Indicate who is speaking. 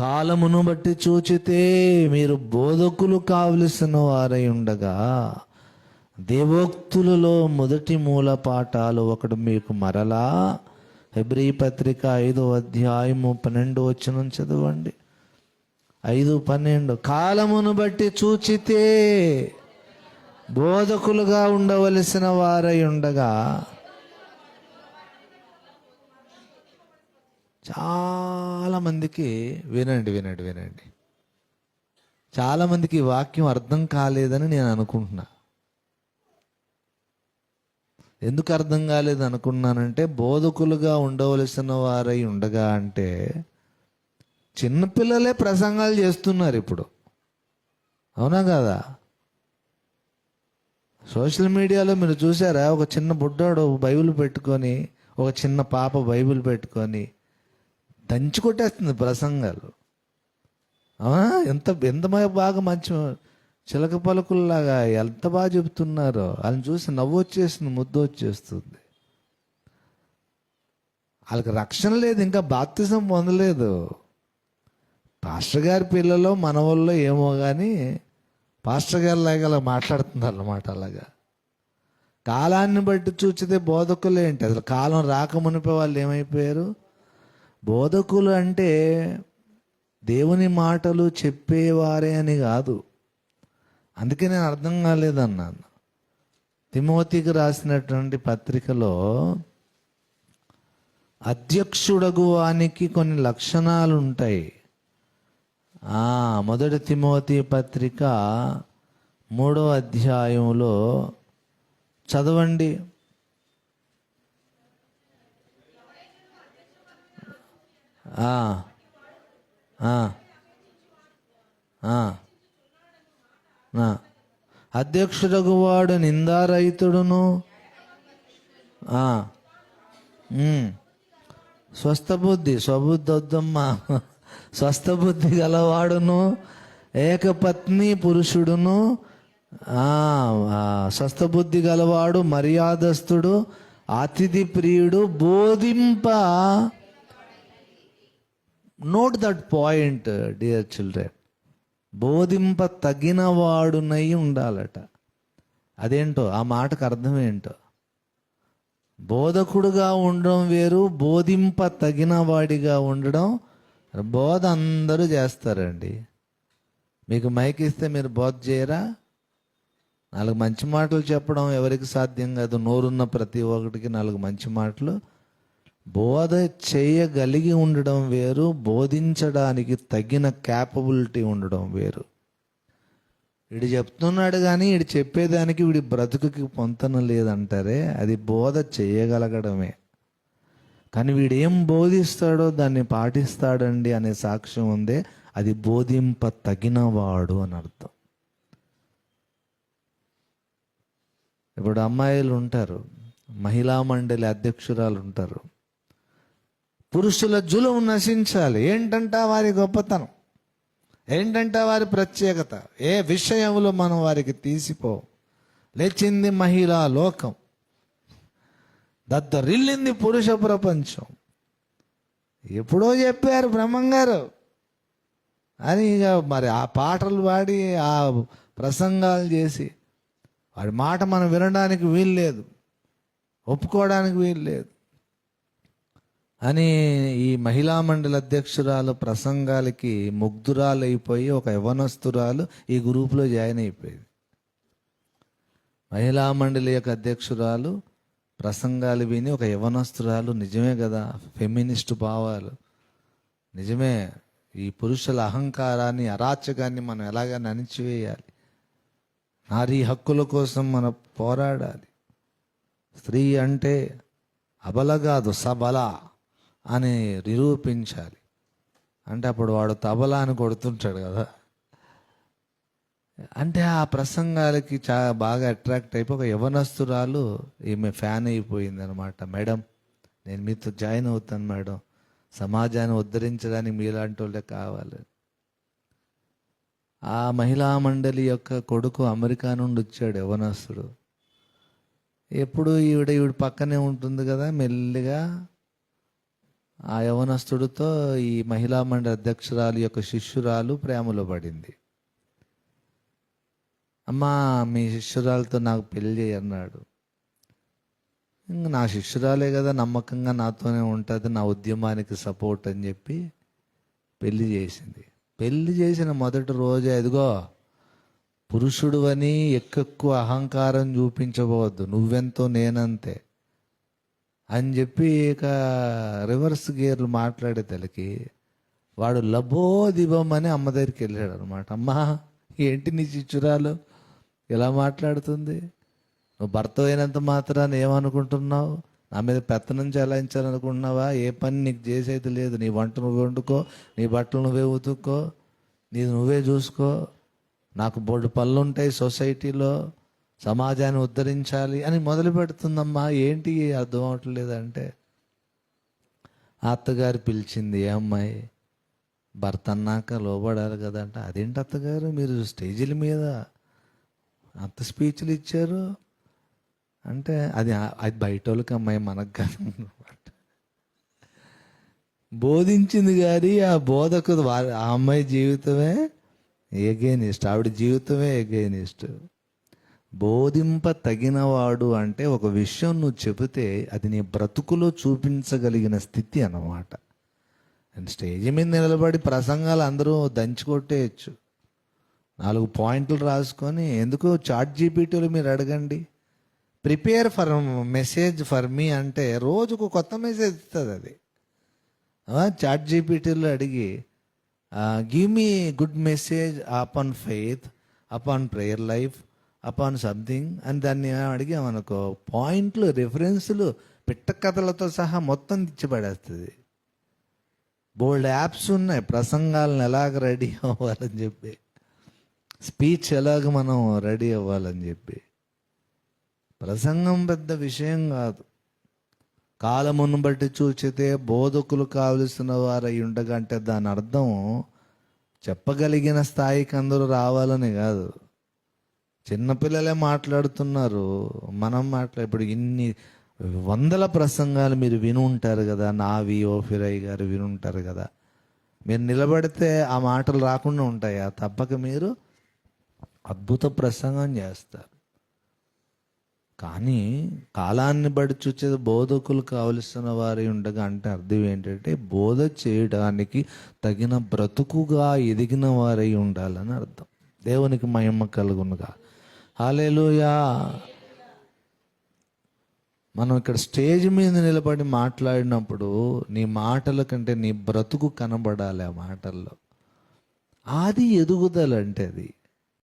Speaker 1: కాలమును బట్టి చూచితే మీరు బోధకులు కావలసిన వారై ఉండగా దేవోక్తులలో మొదటి మూల పాఠాలు ఒకటి మీకు మరలా హెబ్రీ పత్రిక ఐదో అధ్యాయము పన్నెండు వచ్చిన చదవండి. ఐదు పన్నెండు. కాలమును బట్టి చూచితే బోధకులుగా ఉండవలసిన వారై ఉండగా చాలామందికి వినండి వినండి వినండి. చాలామందికి ఈ వాక్యం అర్థం కాలేదని నేను అనుకుంటున్నా. ఎందుకు అర్థం కాలేదు అనుకున్నానంటే బోధకులుగా ఉండవలసిన వారై ఉండగా అంటే చిన్నపిల్లలే ప్రసంగాలు చేస్తున్నారు ఇప్పుడు. అవునా కదా? సోషల్ మీడియాలో మీరు చూసారా? ఒక చిన్న బుడ్డోడు బైబిల్ పెట్టుకొని ఒక చిన్న పాప బైబిల్ పెట్టుకొని దంచి కొట్టేస్తుంది ప్రసంగాలు. ఎంత ఎంత బాగా మంచి చిలక పలుకుల్లాగా ఎంత బాగా చెబుతున్నారో వాళ్ళని చూసి నవ్వు వచ్చేస్తుంది ముద్దు వచ్చేస్తుంది. వాళ్ళకి రక్షణ లేదు ఇంకా బాప్తిజం పొందలేదు. పాస్టర్ గారి పిల్లలో మనవల్లో ఏమో కానీ పాస్టర్ గారి లాగా అలా మాట్లాడుతున్నారు అన్నమాట అలాగా. కాలాన్ని బట్టి చూచితే బోధకులు ఏంటి? అసలు కాలం రాకమునిపే వాళ్ళు ఏమైపోయారు? బోధకులు అంటే దేవుని మాటలు చెప్పేవారే అని కాదు. అందుకే నేను అర్థం కాలేదన్నాను. తిమోతికి రాసినటువంటి పత్రికలో అధ్యక్షుడగు వానికి కొన్ని లక్షణాలు ఉంటాయి. మొదటి తిమోతి పత్రిక మూడో అధ్యాయంలో చదవండి ఆ, ఆ, ఆ, ఆ. అధ్యక్షుడగు వాడు నిందారహితుడును. స్వస్థబుద్ధి ఉమ్. స్వస్థబుద్ధి గలవాడును. ఏకపత్ని పురుషుడును. స్వస్థబుద్ధి గలవాడు మర్యాదస్థుడు అతిథి ప్రియుడు బోధింప note that point dear children బోధింప తగిన వాడునై ఉండాలట. అదేంటో ఆ మాటకు అర్థం ఏంటో? బోధకుడుగా ఉండడం వేరు బోధింప తగిన వాడిగా ఉండడం బోధ అందరూ చేస్తారండి. మీకు మైక్ ఇస్తే మీరు బోధ చేయరా? నాలుగు మంచి మాటలు చెప్పడం ఎవరికి సాధ్యం కాదు. నోరున్న ప్రతి ఒక్కటికి నాలుగు మంచి మాటలు. బోధ చేయగలిగి ఉండడం వేరు బోధించడానికి తగిన క్యాపబిలిటీ ఉండడం వేరు. వీడు చెప్తున్నాడు కానీ వీడు చెప్పేదానికి వీడి బ్రతుకుకి పొంతన లేదంటారే అది బోధ చేయగలగడమే. కానీ వీడేం బోధిస్తాడో దాన్ని పాటిస్తాడండి అనే సాక్ష్యం ఉందే అది బోధింప తగినవాడు అని అర్థం. ఇప్పుడు అమ్మాయిలు ఉంటారు మహిళా మండలి అధ్యక్షురాలు ఉంటారు. పురుషుల జులుం నశించాలి. ఏంటంట వారి గొప్పతనం? ఏంటంటే వారి ప్రత్యేకత? ఏ విషయంలో మనం వారికి తీసిపో. లేచింది మహిళా లోకం. దద్దరిల్లింది పురుష ప్రపంచం. ఎప్పుడో చెప్పారు బ్రహ్మంగారు. అని ఇక మరి ఆ పాటలు పాడి ఆ ప్రసంగాలు చేసి వాడి మాట మనం వినడానికి వీలు లేదు ఒప్పుకోవడానికి వీలు లేదు అని ఈ మహిళా మండలి అధ్యక్షురాలు ప్రసంగాలకి ముగ్ధురాలు అయిపోయి ఒక యవనస్తురాలు ఈ గ్రూపులో జాయిన్ అయిపోయింది. మహిళా మండలి యొక్క అధ్యక్షురాలు ప్రసంగాలు విని ఒక యవనస్తురాలు నిజమే కదా ఫెమినిస్ట్ భావాలు. నిజమే ఈ పురుషుల అహంకారాన్ని అరాచకాన్ని మనం ఎలాగైనా అణిచివేయాలి నారీ హక్కుల కోసం మనం పోరాడాలి. స్త్రీ అంటే అబల కాదు సబల. అని నిరూపించాలి. అంటే అప్పుడు వాడు తబలా అని కొడుతుంటాడు కదా. అంటే ఆ ప్రసంగాలకి చా బాగా అట్రాక్ట్ అయిపోయి ఒక యవనస్తురాలు ఈమె ఫ్యాన్ అయిపోయింది అనమాట మేడం నేను మీతో జాయిన్ అవుతాను మేడం. సమాజాన్ని ఉద్ధరించడానికి మీలాంటి వాళ్ళే కావాలి. ఆ మహిళా మండలి యొక్క కొడుకు అమెరికా నుండి వచ్చాడు యవనస్తుడు. ఎప్పుడు ఈవిడ ఈవిడ పక్కనే ఉంటుంది కదా మెల్లిగా. ఆ యవనస్తుడితో ఈ మహిళా మండలి అధ్యక్షురాలు యొక్క శిష్యురాలు ప్రేమలో పడింది. అమ్మా మీ శిష్యురాలతో నాకు పెళ్ళి అన్నాడు. ఇంక నా శిష్యురాలే కదా నమ్మకంగా నాతోనే ఉంటుంది నా ఉద్యమానికి సపోర్ట్ అని చెప్పి పెళ్ళి చేసింది. పెళ్ళి చేసిన మొదటి రోజే అదిగో పురుషుడు అని ఎక్కువ అహంకారం చూపించబోవద్దు నువ్వెంతో నేనంతే. అని చెప్పి ఇక రివర్స్ గేర్లు మాట్లాడే తలకి వాడు లబో అని అమ్మ దగ్గరికి వెళ్ళాడు అనమాట అమ్మా ఏంటి నీ చిచ్చురాలు? ఇలా మాట్లాడుతుంది? నువ్వు భర్త అయినంత మాత్రాన్ని ఏమనుకుంటున్నావు? నా మీద పెత్తనం చెలాయించాలనుకుంటున్నావా? ఏ పని నీకు చేసేది లేదు. నీ వంట నువ్వే వండుకో నీ బట్టలు నువ్వే ఉతుక్కో నీది నువ్వే చూసుకో. నాకు బోర్డు పళ్ళు ఉంటాయి సొసైటీలో. సమాజాన్ని ఉద్ధరించాలి అని మొదలు పెడుతుందమ్మా. ఏంటి అర్థం అవట్లేదంటే ఆ అత్తగారు పిలిచింది ఏ అమ్మాయి భర్త అన్నాక లోబడాలి కదంట. అదేంటి అత్తగారు? మీరు స్టేజీల మీద అంత స్పీచ్లు ఇచ్చారు అంటే అది అది బయట వాళ్ళకి అమ్మాయి మనకు కాదు అన్నమాట. బోధించింది కానీ ఆ బోధకు వా- ఆ అమ్మాయి జీవితమే ఎగేనిస్ట్ ఆవిడ జీవితమే ఎగేనిస్ట్ బోధింప తగినవాడు అంటే ఒక విషయం నువ్వు చెబితే అది నీ బ్రతుకులో చూపించగలిగిన స్థితి అన్నమాట. అండ్ స్టేజ్ మీద నిలబడి ప్రసంగాలు అందరూ దంచుకొట్టేయచ్చు. నాలుగు పాయింట్లు రాసుకొని ఎందుకు చాట్ జీపీటీలు మీరు అడగండి? Prepare for message for me అంటే రోజుకు కొత్త మెసేజ్ ఇస్తుంది అది. చాట్ జీపీటీలో అడిగి give me good message upon faith upon prayer life upon something అని దాన్ని అడిగామనుకో పాయింట్లు రిఫరెన్స్లు పిట్ట కథలతో సహా మొత్తం తెచ్చిపడేస్తుంది. బోల్డ్ యాప్స్ ఉన్నాయి ప్రసంగాలను ఎలాగ రెడీ అవ్వాలని చెప్పి. స్పీచ్ ఎలాగ మనం రెడీ అవ్వాలని చెప్పి. ప్రసంగం పెద్ద విషయం కాదు. కాలమును బట్టి చూచితే బోధకులు కావలసిన వారై ఉండగా అంటే దాని అర్థం చెప్పగలిగిన స్థాయికి అందరూ రావాలని కాదు. చిన్నపిల్లలే మాట్లాడుతున్నారు. మనం మాట్లా ఇప్పుడు ఇన్ని వందల ప్రసంగాలు మీరు విని ఉంటారు కదా నావి ఓఫిరై గారు విని ఉంటారు కదా. మీరు నిలబడితే ఆ మాటలు రాకుండా ఉంటాయా? తప్పక మీరు అద్భుత ప్రసంగం చేస్తారు. కానీ కాలాన్ని బట్టి చూసేది బోధకులు కావలసిన వారి ఉండగా అంటే అర్థం ఏంటంటే బోధ చేయడానికి తగిన బ్రతుకుగా ఎదిగిన వారై ఉండాలని అర్థం. దేవునికి మహిమ కలుగునుగా హాలేలుయా మనం ఇక్కడ స్టేజ్ మీద నిలబడి మాట్లాడినప్పుడు నీ మాటల కంటే నీ బ్రతుకు కనబడాలి ఆ మాటల్లో. ఆది ఎదుగుదల అంటే అది.